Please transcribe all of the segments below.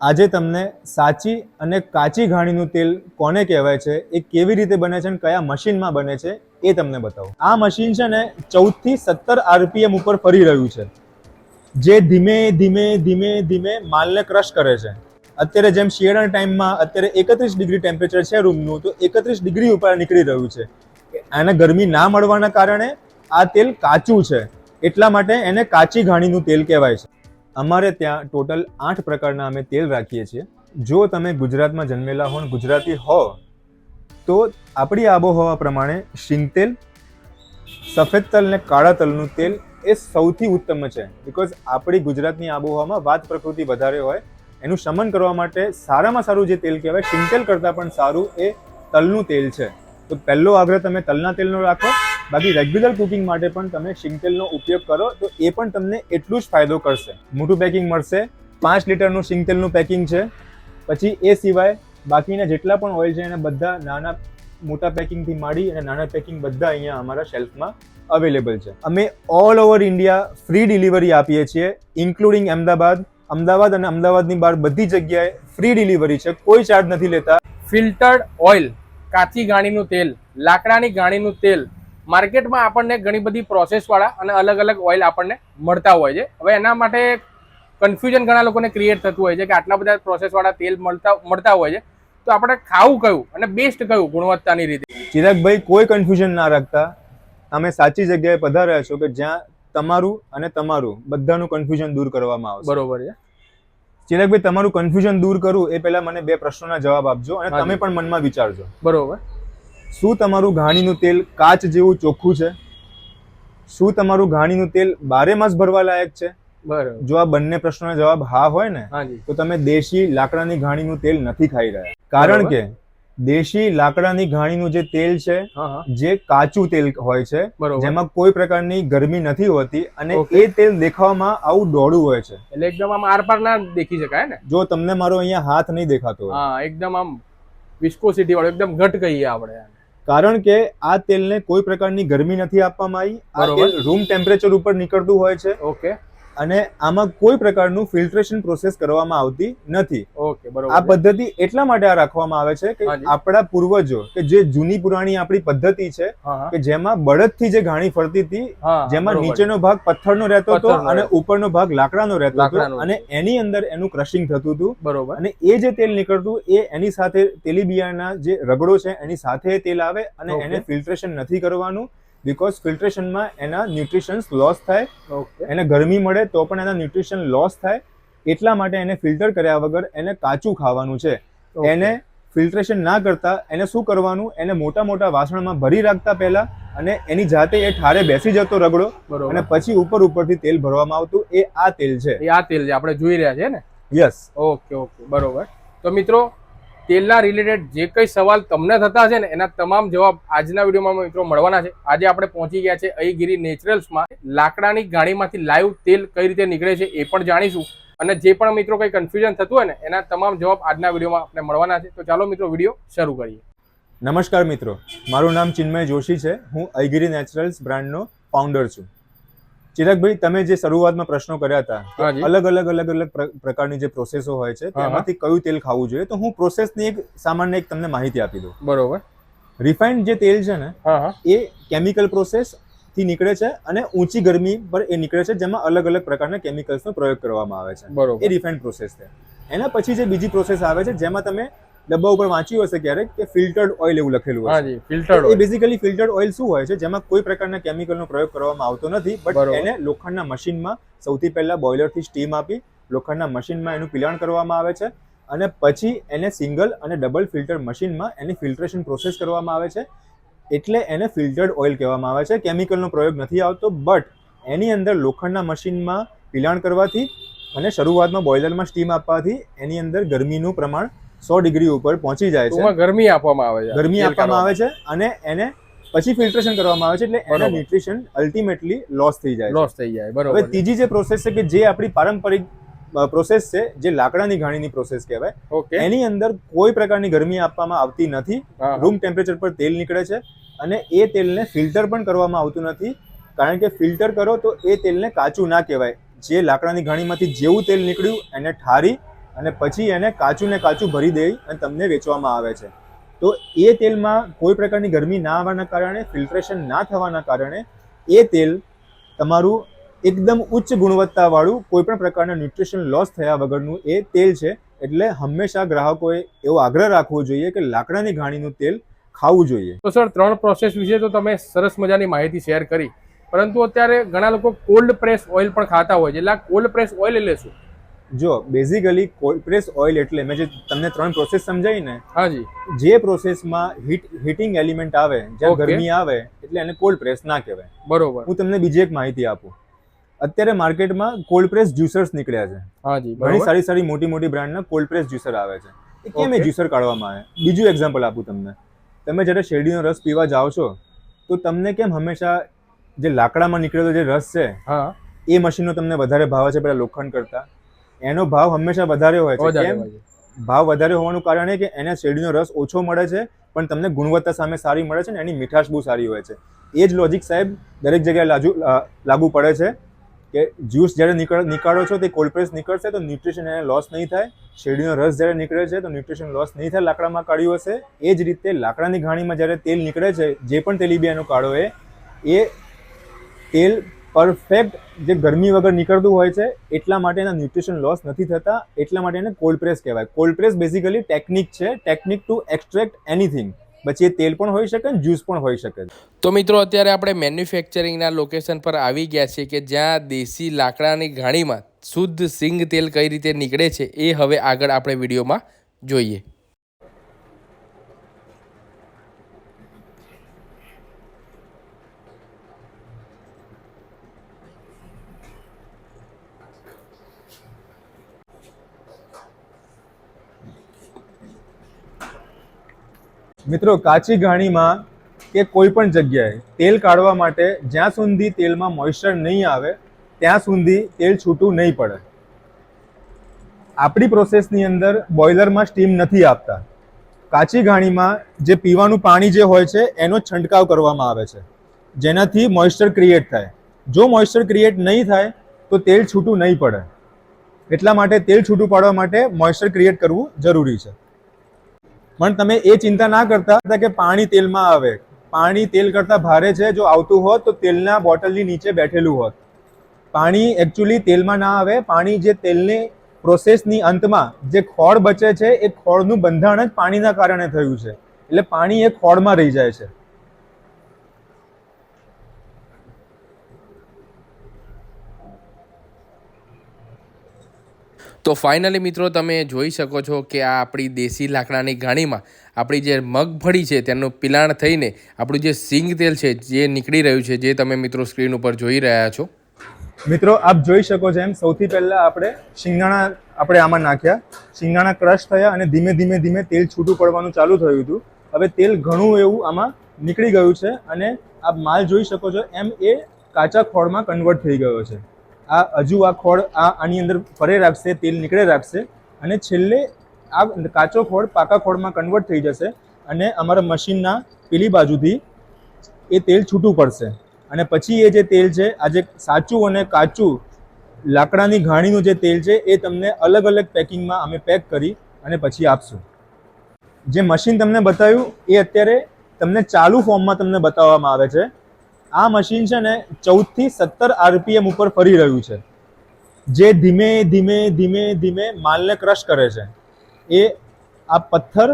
આજે તમને સાચી અને કાચી ઘાણીનું તેલ કોને કહેવાય છે, એ કેવી રીતે બને છે અને કયા મશીનમાં બને છે, એ તમને બતાવું. આ મશીન છે ને ચૌદથી સત્તર આરપીએમ ઉપર ફરી રહ્યું છે. જે ધીમે ધીમે ધીમે ધીમે માલને ક્રશ કરે છે. અત્યારે જેમ શિયાળાના ટાઈમમાં અત્યારે એકત્રીસ ડિગ્રી ટેમ્પરેચર છે રૂમનું, તો એકત્રીસ ડિગ્રી ઉપર નીકળી રહ્યું છે. આને ગરમી ના મળવાના કારણે આ તેલ કાચું છે. એટલા માટે એને કાચી ઘાણીનું તેલ કહેવાય છે. અમારે ત્યાં ટોટલ આઠ પ્રકારના અમે તેલ રાખીએ છીએ. જો તમે ગુજરાતમાં જન્મેલા હો ગુજરાતી હો, તો આપણી આબોહવા પ્રમાણે શીંગતેલ સફેદ તલ ને કાળા તલનું તેલ એ સૌથી ઉત્તમ છે. બિકોઝ આપણી ગુજરાતની આબોહવામાં વાત પ્રકૃતિ વધારે હોય, એનું શમન કરવા માટે સારામાં સારું જે તેલ કહેવાય શીંગતેલ કરતાં પણ સારું એ તલનું તેલ છે. તો પહેલો આગ્રહ તમે તલના તેલનો રાખો. બાકી રેગ્યુલર કુકિંગ માટે પણ તમે શીંગ ઉપયોગ કરો, તો એ પણ તમને એટલું જ ફાયદો કરશે. મોટું પેકિંગ મળશે, પાંચ લીટરનું શિંગતેલનું પેકિંગ છે, પછી એ સિવાય બાકીના જેટલા પણ ઓઇલ છે, એને બધા નાના મોટા પેકિંગથી માંડી અને નાના પેકિંગ બધા અહીંયા અમારા શેલ્ફમાં અવેલેબલ છે. અમે all over India free delivery આપીએ છીએ ઇન્ક્લુડિંગ અમદાવાદ. અમદાવાદ અને અમદાવાદની બહાર બધી જગ્યાએ ફ્રી ડિલિવરી છે, કોઈ ચાર્જ નથી લેતા. ફિલ્ટર્ડ ઓઇલ કાચી ગાણીનું તેલ, લાકડાની ગાણીનું તેલ માર્કેટમાં આપણને ઘણી બધી પ્રોસેસવાળા અને અલગ અલગ ઓઇલ આપણને મળતા હોય છે. હવે એના માટે કન્ફ્યુઝન ઘણા લોકોને ક્રિએટ થતું હોય છે કે આટલા બધા પ્રોસેસવાળા તેલ મળતા મળતા હોય છે. તો આપણે ખાવું કયું અને બેસ્ટ કયું ગુણવત્તાની રીતે? ચિરાગભાઈ કોઈ કન્ફ્યુઝન ના રાખતા. તમે સાચી જગ્યાએ પધાર્યા છો કે જ્યાં તમારું અને તમારું બધાનું કન્ફ્યુઝન દૂર કરવામાં આવશે. બરોબર છે. ચિરાગભાઈ તમારું કન્ફ્યુઝન દૂર કરું એ પહેલા મને બે પ્રશ્નોના જવાબ આપજો અને તમે પણ મનમાં વિચારજો. બરોબર. શું તમારું ઘાણીનું તેલ કાચ જેવું ચોખ્ખું છે? શું તમારું ઘાણીનું તેલ બારે માસ ભરવા લાયક છે? બરાબર. જો આ બંને પ્રશ્નોના જવાબ હા હોય ને તો તમે દેશી લાકડાની ઘાણીનું તેલ નથી ખાઈ રહ્યા. કારણ કે દેશી લાકડાની ઘાણીનું જે તેલ છે જે કાચું તેલ હોય છે જેમાં કોઈ પ્રકારની ગરમી નથી હોતી અને એ તેલ દેખાવામાં આવું ડોળું હોય છે. એટલે એકદમ આમ આરપાર ના દેખી શકાય ને? જો તમને મારો અહીંયા હાથ નહીં દેખાતો હા એકદમ આમ વિસ્કોસિટી વાળો એકદમ ઘટ કહીએ આપણે. કારણ કે આ તેલને કોઈ પ્રકારની ગરમી નથી આપવામાં આવી. આ તેલ રૂમ ટેમ્પરેચર ઉપર નીકળતું હોય છે. ઓકે. અને આમાં કોઈ પ્રકારનું ફિલ્ટ્રેશન પ્રોસેસ કરવામાં આવતી નથી. ઓકે બરોબર. આ પદ્ધતિ એટલા માટે આ રાખવામાં આવે છે કે આપણા પૂર્વજો કે જે જૂની પુરાણી આપણી પદ્ધતિ છે કે જેમાં બળદથી જે ઘાણી ફરતી હતી જેમાં નીચેનો ભાગ પથ્થરનો રહેતો હતો અને ઉપરનો ભાગ લાકડાનો રહેતો હતો અને એની અંદર એનું ક્રશિંગ થતું હતું. બરોબર. અને એ જે તેલ નીકળતું એ એની સાથે તેલીબિયાના જે રગડો છે એની સાથે તેલ આવે અને એને ફિલ્ટ્રેશન નથી કરવાનું. બીકોઝ ફિલ્ટ્રેશનમાં એના ન્યુટ્રિશન્સ લોસ થાય. એને ગરમી મળે તો પણ એના ન્યુટ્રિશન લોસ થાય. એટલા માટે એને ફિલ્ટર કર્યા વગર એને કાચું ખાવાનું છે. એને ફિલ્ટ્રેશન ના કરતા એને શું કરવાનું? એને મોટા મોટા વાસણમાં ભરી રાખતા પહેલા અને એની જાતે એ ઠારે બેસી જતો રગડો અને પછી ઉપર ઉપરથી તેલ ભરવામાં આવતું. એ આ તેલ છે. એ આ તેલ જે આપણે જોઈ રહ્યા છે ને? યસ ઓકે ઓકે બરોબર. તો મિત્રો તેલના રિલેટેડ જે કંઈ સવાલ તમને થતા છે ને, એના તમામ જવાબ આજના વિડીયોમાં મિત્રો મળવાના છે. આજે આપણે પહોંચી ગયા છે અહીગીરી નેચરલ્સમાં. લાકડાની ગાડીમાંથી લાઈવ તેલ કઈ રીતે નીકળે છે એ પણ જાણીશું. અને જે પણ મિત્રો કંઈ કન્ફ્યુઝન થતું હોય ને, એના તમામ જવાબ આજના વિડીયોમાં આપણે મળવાના છે. તો ચાલો મિત્રો વીડિયો શરૂ કરીએ. નમસ્કાર મિત્રો. મારું નામ ચિન્મય જોશી છે. હું અહીગીરી નેચરલ્સ બ્રાન્ડનો ફાઉન્ડર છું. ચિરાગભાઈ તમે જે શરૂઆતમાં પ્રશ્નો કર્યા હતા અલગ અલગ અલગ અલગ પ્રકારની જે પ્રોસેસો હોય છે. તેમાંથી કયું તેલ ખાવું જોઈએ? તો હું પ્રોસેસની એક સામાન્ય એક તમને માહિતી આપી દઉં. બરોબર. રિફાઇન્ડ જે તેલ છે ને એ કેમિકલ પ્રોસેસથી નીકળે છે અને ઊંચી ગરમી પર એ નીકળે છે જેમાં અલગ અલગ પ્રકારના કેમિકલ્સનો પ્રયોગ કરવામાં આવે છે. એ બરોબર રિફાઇન્ડ પ્રોસેસ છે. એના પછી જે બીજી પ્રોસેસ આવે છે જેમાં તમે ડબ્બા ઉપર વાંચ્યું હશે ક્યારેક કે ફિલ્ટર્ડ ઓઇલ એવું લખેલું હોય હાજી ફિલ્ટર્ડ એ બેઝિકલી ફિલ્ટર્ડ ઓઇલ શું હોય છે? જેમાં કોઈ પ્રકારના કેમિકલનો પ્રયોગ કરવામાં આવતો નથી બટ એને લોખંડના મશીનમાં સૌથી પહેલા બોઇલરથી સ્ટીમ આપી લોખંડના મશીનમાં એનું પિલાણ કરવામાં આવે છે અને પછી એને સિંગલ અને ડબલ ફિલ્ટર મશીનમાં એની ફિલ્ટ્રેશન પ્રોસેસ કરવામાં આવે છે. એટલે એને ફિલ્ટર્ડ ઓઇલ કહેવામાં આવે છે. કેમિકલનો પ્રયોગ નથી આવતો બટ એની અંદર લોખંડના મશીનમાં પિલાણ કરવાથી અને શરૂઆતમાં બોઇલરમાં સ્ટીમ આપવાથી એની અંદર ગરમીનું પ્રમાણ સો ડિગ્રી ઉપર પહોંચી જાય છે. ગરમી આપવામાં આવે છે. ગરમી આપવામાં આવે છે અને એને પછી ફિલ્ટ્રેશન કરવામાં આવે છે એટલે એના બરોબર. ન્યુટ્રિશન અલ્ટિમેટલી લોસ થઈ જાય લોસ થઈ જાય હવે ત્રીજી જે પ્રોસેસ છે કે જે આપણી પારંપરિક પ્રોસેસ છે જે લાકડાની ઘાણીની પ્રોસેસ કહેવાય એની અંદર કોઈ પ્રકારની ગરમી આપવામાં આવતી નથી. રૂમ ટેમ્પરેચર પર તેલ નીકળે છે અને એ તેલને ફિલ્ટર પણ કરવામાં આવતું નથી. કારણ કે ફિલ્ટર કરો તો એ તેલને કાચું ના કહેવાય. જે લાકડાની ઘાણીમાંથી જેવું તેલ નીકળ્યું એને ઠારી અને પછી એને કાચું ને કાચું ભરી દઈ અને તમને વેચવામાં આવે છે. તો એ તેલમાં કોઈ પ્રકારની ગરમી ના આવવાના કારણે, ફિલ્ટ્રેશન ના થવાના કારણે એ તેલ તમારું એકદમ ઉચ્ચ ગુણવત્તાવાળું કોઈ પણ પ્રકારના ન્યુટ્રિશન લોસ થયા વગરનું એ તેલ છે. એટલે હંમેશા ગ્રાહકોએ એવો આગ્રહ રાખવો જોઈએ કે લાકડાની ઘાણીનું તેલ ખાવું જોઈએ. તો સર, ત્રણ પ્રોસેસ વિશે તો તમે સરસ મજાની માહિતી શેર કરી. પરંતુ અત્યારે ઘણા લોકો કોલ્ડ પ્રેસ ઓઇલ પણ ખાતા હોય છે. એટલે કોલ્ડ પ્રેસ ઓઇલ એટલે શું? જો બેઝિકલી કોલ્ડ પ્રેસ ઓઇલ એટલે મેં જે તમને ત્રણ પ્રોસેસ સમજાવી ને હાજી જે. પ્રોસેસમાં હીટ હીટિંગ એલિમેન્ટ આવે જ્યાં ગરમી આવે એટલે એને કોલ્ડ પ્રેસ ના કહેવાય. બરોબર. હું તમને બીજી એક માહિતી આપું. અત્યારે માર્કેટમાં કોલ્ડ પ્રેસ જ્યુસર્સ નીકળ્યા છે. હાજી ઘણી સારી સારી મોટી મોટી બ્રાન્ડના કોલ્ડ પ્રેસ જ્યુસર આવે છે. એ કેમ એ જ્યુસર કાઢવામાં આવે? બીજું એક્ઝામ્પલ આપું તમને. તમે જ્યારે શેરડીનો રસ પીવા જાઓ છો તો તમને કેમ હંમેશા જે લાકડામાં નીકળેલો જે રસ છે હા. એ મશીનનો તમને વધારે ભાવ છે પેલા લોખંડ કરતા. એનો ભાવ હંમેશા વધારે હોય છે. કેમ? ભાવ વધારે હોવાનું કારણ એ કે એને શેરડીનો રસ ઓછો મળે છે પણ તમને ગુણવત્તા સામે સારી મળે છે ને એની મીઠાશ બહુ સારી હોય છે. એ જ લોજિક સાહેબ દરેક જગ્યાએ લાજુ લાગુ પડે છે કે જ્યુસ જ્યારે નીકળ નીકાળો છો તે કોલ્ડ પ્રેસ નીકળશે તો ન્યુટ્રિશન એને લોસ નહીં થાય. શેરડીનો રસ જ્યારે નીકળે છે તો ન્યુટ્રિશન લોસ નહીં થાય. લાકડામાં કાઢ્યું હશે એ જ રીતે લાકડાની ઘાણીમાં જ્યારે તેલ નીકળે છે જે પણ તેલીબિયાનો કાઢો એ એ તેલ પરફેક્ટ જે ગરમી વગર નીકળતું હોય છે, એટલા માટે એના ન્યુટ્રિશન લોસ નથી થતા, એટલા માટે એને કોલ્ડ પ્રેસ કહેવાય. કોલ્ડ પ્રેસ બેઝિકલી ટેકનિક છે ટેકનિક ટુ એક્સટ્રેક્ટ એનીથિંગ પછી એ તેલ પણ હોઈ શકે ને જ્યુસ પણ હોઈ શકે તો મિત્રો, અત્યારે આપણે મેન્યુફેક્ચરિંગના લોકેશન પર આવી ગયા છીએ કે જ્યાં દેશી લાકડાની ઘાણીમાં શુદ્ધ સિંગ તેલ કઈ રીતે નીકળે છે, એ હવે આગળ આપણે વિડીયોમાં જોઈએ. મિત્રો, કાચી ઘાણીમાં કે કોઈ પણ જગ્યાએ તેલ કાઢવા માટે જ્યાં સુધી તેલમાં મોઇશ્ચર નહીં આવે, ત્યાં સુધી તેલ છૂટું નહીં પડે. આપણી પ્રોસેસની અંદર બોઇલરમાં સ્ટીમ નથી આપતા. કાચી ઘાણીમાં જે પીવાનું પાણી જે હોય છે, એનો છંટકાવ કરવામાં આવે છે. જેનાથી મોઇશ્ચર ક્રિએટ થાય. જો મોઇશ્ચર ક્રિએટ નહીં થાય, તો તેલ છૂટું નહીં પડે. એટલા માટે તેલ છૂટું પાડવા માટે મોઇશ્ચર ક્રિએટ કરવું જરૂરી છે. પણ તમે એ ચિંતા ના કરતા કે પાણી તેલમાં આવે. પાણી તેલ કરતાં ભારે છે, જો આવતું હોત તો તેલના બોટલની નીચે બેઠેલું હોત. પાણી એકચ્યુઅલી તેલમાં ના આવે. પાણી જે તેલની પ્રોસેસની અંતમાં જે ખોળ બચે છે, એ ખોળનું બંધારણ જ પાણીના કારણે થયું છે. એટલે પાણી એ ખોળમાં રહી જાય છે. તો ફાઇનલી મિત્રો તમે જોઈ શકો છો કે આ આપણી દેશી લાકડાની ઘાણીમાં આપણી જે મગફળી છે તેનું પિલાણ થઈને આપણું જે સિંગ તેલ છે જે નીકળી રહ્યું છે જે તમે મિત્રો સ્ક્રીન ઉપર જોઈ રહ્યા છો. મિત્રો, આપ જોઈ શકો છો એમ સૌથી પહેલાં આપણે શિંગદાણા આપણે આમાં નાખ્યા. શિંગદાણા ક્રશ થયા અને ધીમે ધીમે ધીમે તેલ છૂટું પડવાનું ચાલુ થયું હતું. હવે તેલ ઘણું એવું આમાં નીકળી ગયું છે અને આપ માલ જોઈ શકો છો એમ એ કાચા ખોળમાં કન્વર્ટ થઈ ગયો છે. આ હજુ આ ખોળ, આ આની અંદર ફરે રાખશે, તેલ નીકળે રાખશે અને છેલ્લે આ કાચો ખોળ પાકા ખોળમાં કન્વર્ટ થઈ જશે અને અમારા મશીનના પેલી બાજુથી એ તેલ છૂટું પડશે. અને પછી એ જે તેલ છે, આ જે સાચું અને કાચું લાકડાની ઘાણીનું જે તેલ છે, એ તમને અલગ અલગ પેકિંગમાં અમે પેક કરી અને પછી આપશું. જે મશીન તમને બતાવ્યું, એ અત્યારે તમને ચાલુ ફોર્મમાં તમને બતાવવામાં આવે છે. આ મશીન છે ને ચૌદથી સત્તર આરપીએમ ઉપર ફરી રહ્યું છે. જે ધીમે ધીમે ધીમે ધીમે માલને ક્રશ કરે છે. એ આ પથ્થર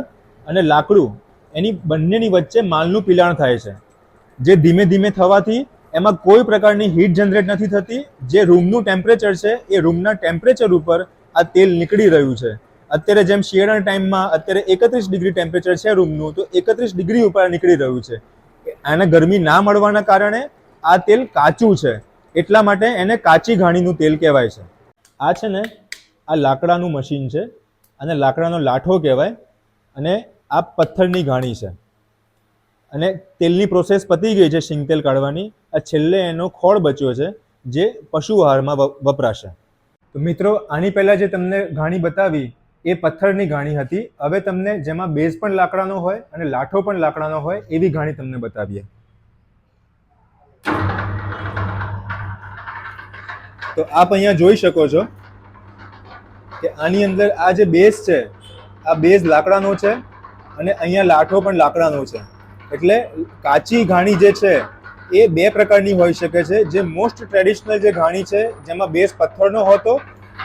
અને લાકડું એની બંનેની વચ્ચે માલનું પિલાણ થાય છે. જે ધીમે ધીમે થવાથી એમાં કોઈ પ્રકારની હીટ જનરેટ નથી થતી. જે રૂમનું ટેમ્પરેચર છે, એ રૂમના ટેમ્પરેચર ઉપર આ તેલ નીકળી રહ્યું છે. અત્યારે જેમ શિયાળાના ટાઈમમાં અત્યારે એકત્રીસ ડિગ્રી ટેમ્પરેચર છે રૂમનું, તો એકત્રીસ ડિગ્રી ઉપર નીકળી રહ્યું છે. આને ગરમી ના મળવાના કારણે આ તેલ કાચું છે. એટલા માટે એને કાચી ઘાણીનું તેલ કહેવાય છે. આ છે ને આ લાકડાનું મશીન છે અને લાકડાનો લાઠો કહેવાય અને આ પથ્થરની ઘાણી છે. અને તેલની પ્રોસેસ પતી ગઈ છે શીંગ તેલ કાઢવાની. આ છેલ્લે એનો ખોળ બચ્યો છે જે પશુ આહારમાં વપરાશે. તો મિત્રો, આની પહેલાં જે તમને ઘાણી બતાવી એ પથ્થરની ઘાણી હતી. હવે તમને જેમાં બેઝ પણ લાકડાનો હોય અને લાઠો પણ લાકડાનો હોય એવી ઘાણી તમને બતાવીએ. તો આપ અહીંયા જોઈ શકો છો કે આની અંદર આ જે બેઝ છે, આ બેઝ લાકડાનો છે અને અહીંયા લાઠો પણ લાકડાનો છે. એટલે કાચી ઘાણી જે છે એ બે પ્રકારની હોઈ શકે છે. જે મોસ્ટ ટ્રેડિશનલ જે ઘાણી છે, જેમાં બેઝ પથ્થરનો હતો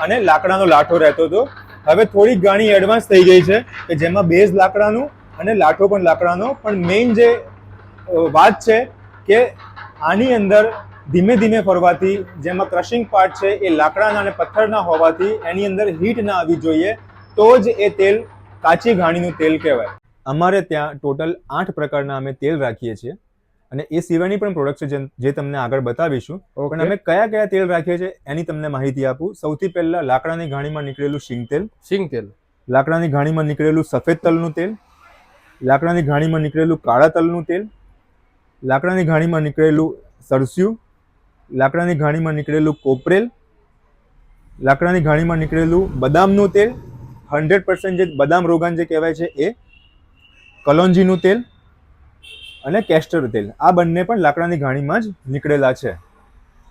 અને લાકડાનો લાઠો રહેતો હતો. હવે થોડીક ઘાણી એડવાન્સ થઈ ગઈ છે કે જેમાં બેઝ લાકડાનું અને લાઠો પણ લાકડાનો. પણ મેઇન જે વાત છે કે આની અંદર ધીમે ધીમે ફરવાથી જેમાં ક્રશિંગ પાર્ટ છે એ લાકડાના અને પથ્થરના હોવાથી એની અંદર હીટ ના આવવી જોઈએ, તો જ એ તેલ કાચી ઘાણીનું તેલ કહેવાય. અમારે ત્યાં ટોટલ આઠ પ્રકારના અમે તેલ રાખીએ છીએ. અને એ સિવાયની પણ પ્રોડક્ટ છે જે તમને આગળ બતાવીશું. પણ અમે કયા કયા તેલ રાખીએ છીએ એની તમને માહિતી આપું. સૌથી પહેલા લાકડાની ઘાણીમાં નીકળેલું શીંગ તેલ. શીંગ તેલ. લાકડાની ઘાણીમાં નીકળેલું સફેદ તલનું તેલ. લાકડાની ઘાણીમાં નીકળેલું કાળા તલનું તેલ. લાકડાની ઘાણીમાં નીકળેલું સરસ્યું. લાકડાની ઘાણીમાં નીકળેલું કોપરેલ. લાકડાની ઘાણીમાં નીકળેલું બદામનું તેલ. હંડ્રેડ પર્સન્ટ જે બદામ રોગાન જે કહેવાય છે એ કલોંજીનું તેલ. અને કેસ્ટર તેલ આ બંને પણ લાકડાની ઘાણીમાં જ નીકળેલા છે.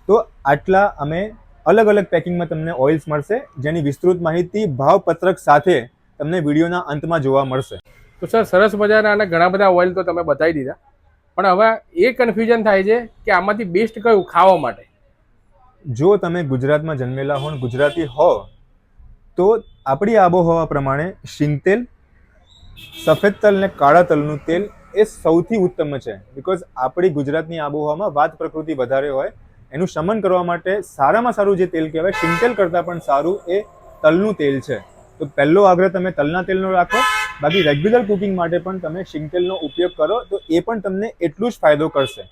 તો આટલા અમે અલગ અલગ પેકિંગમાં તમને ઓઇલ્સ મળશે જેની વિસ્તૃત માહિતી ભાવપત્રક સાથે તમને વિડીયોના અંતમાં જોવા મળશે. તો સર સરસ મજાના અને ઘણા બધા ઓઇલ તો તમે બતાવી દીધા. પણ હવે એ કન્ફ્યુઝન થાય છે કે આમાંથી બેસ્ટ કયું ખાવા માટે? જો તમે ગુજરાતમાં જન્મેલા હો ગુજરાતી હો તો આપણી આબોહવા પ્રમાણે શીંગતેલ સફેદ તલ ને કાળા તલનું તેલ એ સૌથી ઉત્તમ છે. બિકોઝ આપણી ગુજરાતની આબોહવામાં વાત પ્રકૃતિ વધારે હોય એનું શમન કરવા માટે સારામાં સારું જે તેલ કહેવાય શીંગ કરતાં પણ સારું એ તલનું તેલ છે. તો પહેલો આગ્રહ તમે તલના તેલનો રાખો બાકી રેગ્યુલર કુકિંગ માટે પણ તમે સિંગતેલનો ઉપયોગ કરો તો એ પણ તમને એટલું જ ફાયદો કરશે.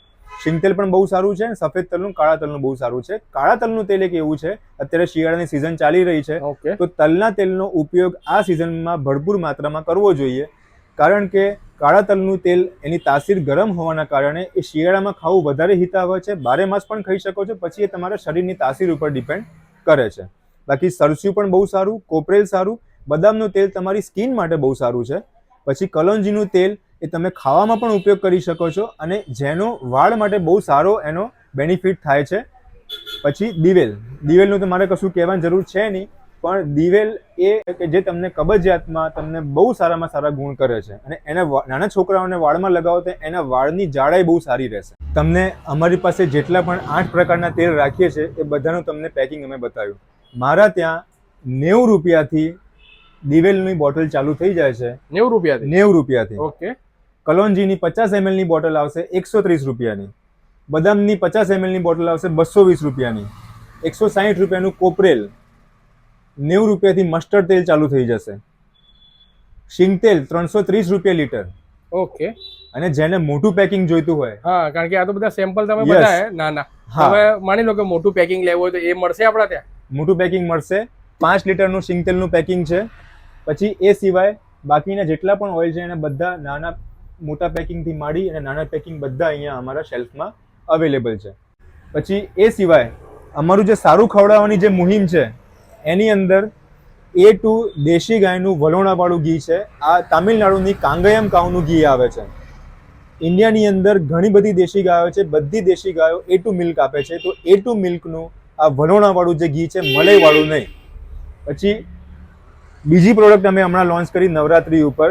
શીંગ તેલ પણ બહુ સારું છે અને સફેદ તલનું કાળા તલનું બહુ સારું છે. કાળા તલનું તેલ એક એવું છે અત્યારે શિયાળાની સિઝન ચાલી રહી છે તો તલના તેલનો ઉપયોગ આ સિઝનમાં ભરપૂર માત્રામાં કરવો જોઈએ. કારણ કે કાળા તલનું તેલ એની તાસીર ગરમ હોવાના કારણે એ શિયાળામાં ખાવું વધારે હિતાવહ છે. બારે માસ પણ ખાઈ શકો છો. પછી એ તમારા શરીરની તાસીર ઉપર ડિપેન્ડ કરે છે. બાકી સરસ્યું પણ બહુ સારું, કોપરેલ સારું, બદામનું તેલ તમારી સ્કિન માટે બહુ સારું છે. પછી કલોંજીનું તેલ એ તમે ખાવામાં પણ ઉપયોગ કરી શકો છો અને જેનો વાળ માટે બહુ સારો એનો બેનિફિટ થાય છે. પછી દિવેલ. દિવેલનું તો મારે કશું કહેવાની જરૂર છે નહીં. પણ દિવેલ એ કે જે તમને કબજિયાતમાં તમને બહુ સારામાં સારા ગુણ કરે છે અને એને નાના છોકરાઓને વાળમાં લગાવો તો એના વાળની જાડાઈ બહુ સારી રહેશે. તમને અમારી પાસે જેટલા પણ આઠ પ્રકારના તેલ રાખીએ છીએ એ બધાનું તમને પેકિંગ અમે બતાવ્યું. મારા ત્યાં નેવું રૂપિયાથી દિવેલની બોટલ ચાલુ થઈ જાય છે. નેવું રૂપિયાથી? નેવું રૂપિયાથી. ઓકે. કલોંજીની પચાસ એમએલની બોટલ આવશે એકસો ત્રીસ રૂપિયાની. બદામની પચાસ એમએલની બોટલ આવશે બસો વીસ રૂપિયાની. એકસો સાહીઠ રૂપિયાનું કોપરેલ. નેવું રૂપિયાથી મસ્ટર્ડ તેલ ચાલુ થઈ જશે. શિંગ તેલ ત્રણસો ત્રીસ રૂપિયા લીટર. ઓકે. અને જેને મોટું પેકિંગ જોઈતું હોય. હા કારણ કે આ તો બધા સેમ્પલ તમે બધા ના ના. હવે માની લો કે મોટું પેકિંગ લેવું હોય તો એ મળશે આપણા ત્યાં? મોટું પેકિંગ મળશે. પાંચ લીટરનું શીંગ તેલનું પેકિંગ છે. પછી એ સિવાય બાકીના જેટલા પણ ઓઇલ છે એને બધા નાના મોટા પેકિંગથી માંડી અને નાના પેકિંગ બધા અહીંયા અમારા શેલ્ફમાં અવેલેબલ છે. પછી એ સિવાય અમારું જે સારું ખવડાવવાની જે મુહિમ છે એની અંદર એ ટુ દેશી ગાયનું વલોણાવાળું ઘી છે. આ તામિલનાડુની કાંગયમ કાઉનું ઘી આવે છે. ઇન્ડિયાની અંદર ઘણી બધી દેશી ગાયો છે. બધી દેશી ગાયો એ ટુ મિલ્ક આપે છે. તો એ ટુ મિલ્કનું આ વલોણાવાળું જે ઘી છે, મલાઈવાળું નહીં. પછી બીજી પ્રોડક્ટ અમે હમણાં લોન્ચ કરી નવરાત્રી ઉપર.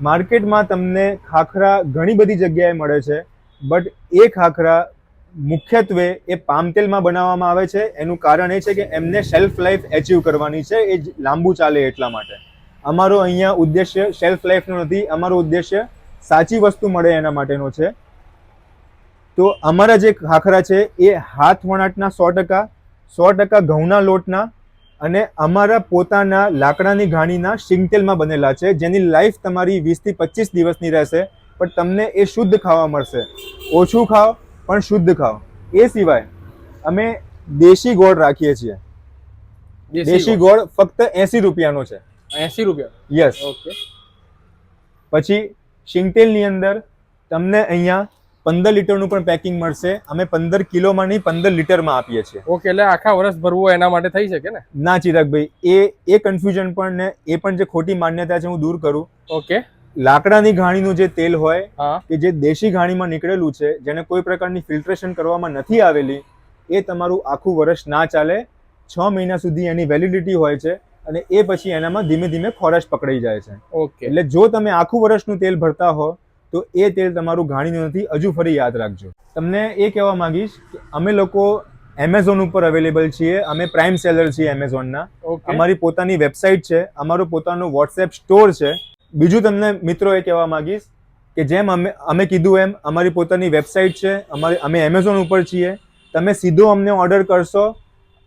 માર્કેટમાં તમને ખાખરા ઘણી બધી જગ્યાએ મળે છે. બટ એ ખાખરા મુખ્યત્વે એ પામ તેલમાં બનાવવામાં આવે છે. એનું કારણ એ છે કે એમને શેલ્ફ લાઈફ એચીવ કરવાની છે. એ લાંબુ ચાલે એટલા માટે. અમારો અહીંયા ઉદ્દેશ્ય શેલ્ફ લાઈફનો નથી, અમારો ઉદ્દેશ્ય સાચી વસ્તુ મળે એના માટેનો છે. તો અમારા જે ખાખરા છે એ હાથ વણાટના સો ટકા સો ટકા ઘઉંના લોટના અને અમારા પોતાના લાકડાની ઘાણીના શિંગતેલમાં બનેલા છે. જેની લાઈફ તમારી વીસથી પચીસ દિવસની રહેશે, પણ તમને એ શુદ્ધ ખાવા મળશે. ઓછું ખાઓ પણ શુદ્ધ ખાઓ. એ સિવાય અમે દેશી ગોળ રાખીએ છીએ. દેશી ગોળ? ફક્ત એસી રૂપિયાનો છે. એસી રૂપિયા? Yes okay. પછી શિંગતેલની અંદર તમને અહીંયા પંદર લીટરનું પણ પેકિંગ મળશે. અમે પંદર કિલોમાં નહીં પંદર લીટરમાં આપીએ છીએ. ઓકે એટલે આખા વર્ષ ભરવું એના માટે થઈ શકે ને? ના ચિરાગભાઈ એ એ કન્ફ્યુઝન પણ ને એ પણ જે ખોટી માન્યતા છે હું દૂર કરું. ઓકે. લાકડાની ઘાણીનું જે તેલ હોય કે જે દેશી ઘાણીમાં નીકળેલું છે જેને કોઈ પ્રકારની ફિલ્ટ્રેશન કરવામાં નથી આવેલી એ તમારું આખું વર્ષ ના ચાલે. છ મહિના સુધી એની વેલિડિટી હોય છે અને એ પછી એનામાં ધીમે ધીમે ખોરાશ પકડાઈ જાય છે. ઓકે. એટલે જો તમે આખું વર્ષનું તેલ ભરતા હો તો એ તેલ તમારું ઘાણીનું નથી હજુ ફરી યાદ રાખજો. તમને એ કહેવા માંગીશ કે અમે લોકો એમેઝોન ઉપર અવેલેબલ છીએ અમે પ્રાઇમ સેલર છીએ એમેઝોનના અમારી પોતાની વેબસાઇટ છે અમારું પોતાનું વોટ્સએપ સ્ટોર છે. બીજું તમને મિત્રો એ કહેવા માંગીશ કે જેમ અમે અમે કીધું એમ, અમારી પોતાની વેબસાઇટ છે, અમારી અમે એમેઝોન ઉપર છીએ. તમે સીધો અમને ઓર્ડર કરશો.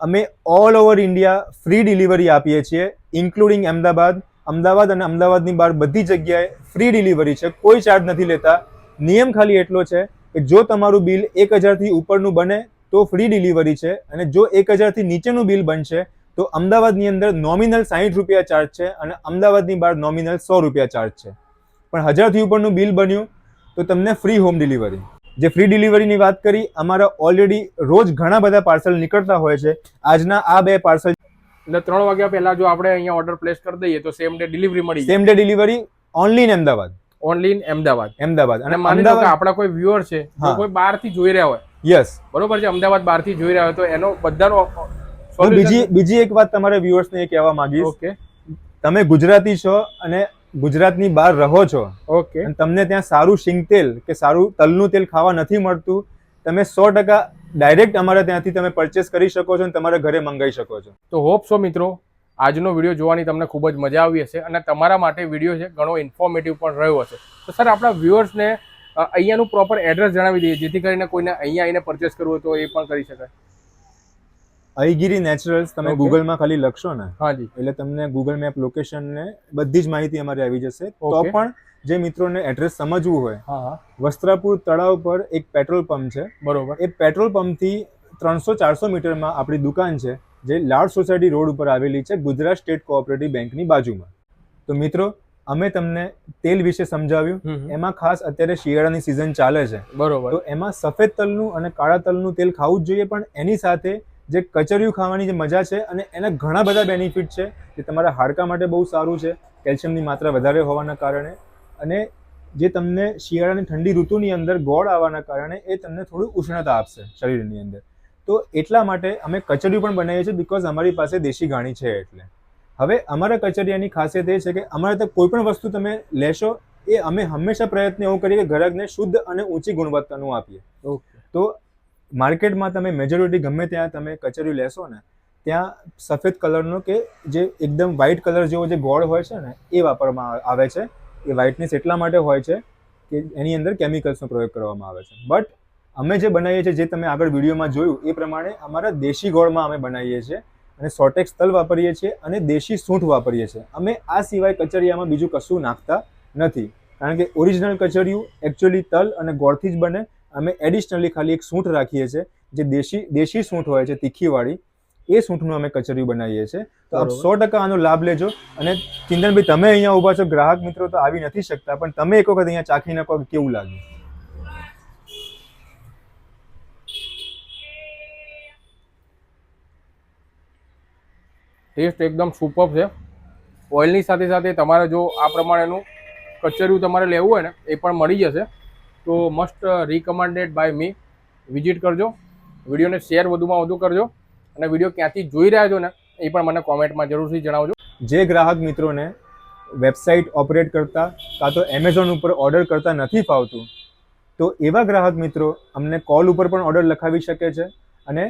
અમે all over India free delivery આપીએ છીએ ઇન્ક્લુડિંગ અમદાવાદ. અમદાવાદ અને અમદાવાદની બહાર બધી જગ્યાએ ફ્રી ડિલિવરી છે. કોઈ ચાર્જ નથી લેતા. નિયમ ખાલી એટલો છે કે જો તમારું બિલ એક હજારથી ઉપરનું બને તો ફ્રી ડિલિવરી છે અને જો એક હજારથી નીચેનું બિલ બનશે તો અમદાવાદની અંદર નોમિનલ સાહીઠ રૂપિયા ચાર્જ છે અને અમદાવાદની બહાર નોમિનલ સો રૂપિયા ચાર્જ છે. પણ હજારથી ઉપરનું બિલ બન્યું તો તમને ફ્રી હોમ ડિલિવરી જે ફ્રી ડિલિવરીની વાત કરી અમારા ઓલરેડી રોજ ઘણા બધા પાર્સલ નીકળતા હોય છે. આજના આ બે પાર્સલ એટલે ત્રણ વાગ્યા પહેલા જો આપણે અહીંયા ઓર્ડર પ્લેસ કરી દઈએ તો સેમ ડે ડિલિવરી મળી same day delivery only in Ahmedabad. Only in Ahmedabad. Ahmedabad. અને અને માની લો કે અમદાવાદ આપણા કોઈ વ્યુઅર છે કોઈ બહારથી જોઈ રહ્યા હોય. યસ બરોબર છે? અમદાવાદ બહારથી જોઈ રહ્યા હોય તો એનો બધાનો હું બીજી બીજી એક વાત તમારા વ્યુઅર્સને એ કહેવા માંગીશ. ઓકે તમે ગુજરાતી છો અને ગુજરાતની બહાર રહો છો. ઓકે અને તમને ત્યાં સારું શીંગ તેલ કે સારું તલનું તેલ ખાવા નથી મળતું. તમે સો ટકા ડાયરેક્ટ અમારા ત્યાંથી તમે પરચેસ કરી શકો છો અને તમારા ઘરે મંગાવી શકો છો. તો હોપ સો મિત્રો આજનો વીડિયો જોવાની તમને ખૂબ જ મજા આવી હશે અને તમારા માટે વીડિયો છે ઘણો ઇન્ફોર્મેટિવ પણ રહ્યો હશે. તો સર આપણા વ્યુઅર્સને અહીંયાનું પ્રોપર એડ્રેસ જણાવી દઈએ જેથી કરીને કોઈને અહીંયા આવીને પરચેસ કરવું હોય તો એ પણ કરી શકાય. અહીગીરી નેચરલ્સ તમે ગૂગલમાં ખાલી લખશો ને હાજી એટલે તમને ગૂગલ મેપ લોકેશન ને બધી જ માહિતી અમારી આવી જશે. તો પણ જે મિત્રોને એડ્રેસ સમજવું હોય હા હા. વસ્ત્રાપુર તળાવ પર એક પેટ્રોલ પંપ છે. બરોબર. એ પેટ્રોલ પંપથી ત્રણસો ચારસો મીટરમાં આપણી દુકાન છે જે લાડ સોસાયટી રોડ ઉપર આવેલી છે ગુજરાત સ્ટેટ કોઓપરેટિવ બેંકની બાજુમાં. તો મિત્રો અમે તમને તેલ વિશે સમજાવ્યું. એમાં ખાસ અત્યારે શિયાળાની સિઝન ચાલે છે. બરોબર. તો એમાં સફેદ તલનું અને કાળા તલનું તેલ ખાવું જ જોઈએ પણ એની સાથે જે કચરિયું ખાવાની જે મજા છે અને એના ઘણા બધા બેનિફિટ છે જે તમારા હાડકા માટે બહુ સારું છે કેલ્શિયમની માત્રા વધારે હોવાના કારણે અને જે તમને શિયાળાની ઠંડી ઋતુની અંદર ગોળ આવવાના કારણે એ તમને થોડું ઉષ્ણતા આપશે શરીરની અંદર. તો એટલા માટે અમે કચરિયું પણ બનાવીએ છીએ બિકોઝ અમારી પાસે દેશી ઘાણી છે એટલે. હવે અમારા કચરિયાની ખાસિયત એ છે કે અમારે ત્યાં કોઈ પણ વસ્તુ તમે લેશો એ અમે હંમેશા પ્રયત્ન એવું કરીએ કે ગ્રાહકને શુદ્ધ અને ઊંચી ગુણવત્તાનું આપીએ. તો માર્કેટમાં તમે મેજોરિટી ગમે ત્યાં તમે કચેરી લેશો ને, ત્યાં સફેદ કલરનો કે જે એકદમ વ્હાઇટ કલર જેવો જે ગોળ હોય છે ને, એ વાપરવામાં આવે છે. એ વ્હાઇટનેસ એટલા માટે હોય છે કે એની અંદર કેમિકલ્સનો પ્રયોગ કરવામાં આવે છે. બટ અમે જે બનાવીએ છીએ, જે તમે આગળ વિડીયોમાં જોયું, એ પ્રમાણે અમારા દેશી ગોળમાં અમે બનાવીએ છીએ અને સોટેક્સ તલ વાપરીએ છીએ અને દેશી સૂંઠ વાપરીએ છીએ. અમે આ સિવાય કચરિયામાં બીજું કશું નાખતા નથી. કારણ કે ઓરિજિનલ કચરિયું એકચ્યુઅલી તલ અને ગોળથી જ બને. અમે એડિશનલી ખાલી એક સૂંઠ રાખીએ છીએ જે દેશી દેશી સૂંઠ હોય છે તીખીવાળી એ સૂંઠનું અમે કચરિયું બનાવીએ છીએ. તો આપ સો ટકા આનો લાભ લેજો. અને ચિંતનભાઈ તમે અહીંયા ઊભા છો ગ્રાહક મિત્રો તો આવી નથી શકતા પણ તમે એક વખત અહીંયા ચાખીને કહો કેવું લાગ્યું ટેસ્ટ એકદમ સુપર છે. ઓઇલની સાથે સાથે તમારે જો આ પ્રમાણેનું કચરિયું તમારે લેવું હોય ને એ પણ મળી જશે. તો must recommended by me visit કરજો. વિડીયોને શેર વધુમાં વધુ કરજો. અને વીડિયો ક્યાંથી જોઈ રહ્યા છો ને, એ પણ મને કોમેન્ટમાં જરૂરથી જણાવજો. જે ગ્રાહક મિત્રોને વેબસાઇટ ઓપરેટ કરતા કાં તો એમેઝોન ઉપર ઓર્ડર કરતા નથી ફાવતું, તો એવા ગ્રાહક મિત્રો અમને કોલ ઉપર પણ ઓર્ડર લખાવી શકે છે અને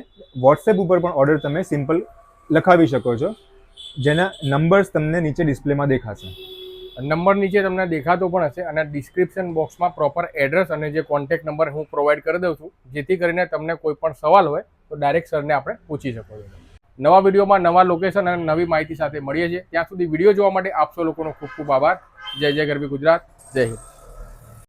વોટ્સએપ ઉપર પણ ઓર્ડર તમે સિમ્પલ લખાવી શકો છો, જેના નંબર્સ તમને નીચે ડિસ્પ્લેમાં દેખાશે. નંબર નીચે તમને દેખાતો પણ હશે અને ડિસ્ક્રિપ્શન બોક્સમાં પ્રોપર એડ્રેસ અને જે કોન્ટેક્ટ નંબર હું પ્રોવાઈડ કરી દઉં છું, જેથી કરીને તમને કોઈ પણ સવાલ હોય તો ડાયરેક્ટ સરને આપણે પૂછી શકો છો. નવા વિડીયોમાં નવા લોકેશન અને નવી માહિતી સાથે મળીએ છીએ. ત્યાં સુધી વીડિયો જોવા માટે આપસો લોકોનો ખૂબ ખૂબ આભાર. જય જય ગરબી ગુજરાત. જય હિન્દ.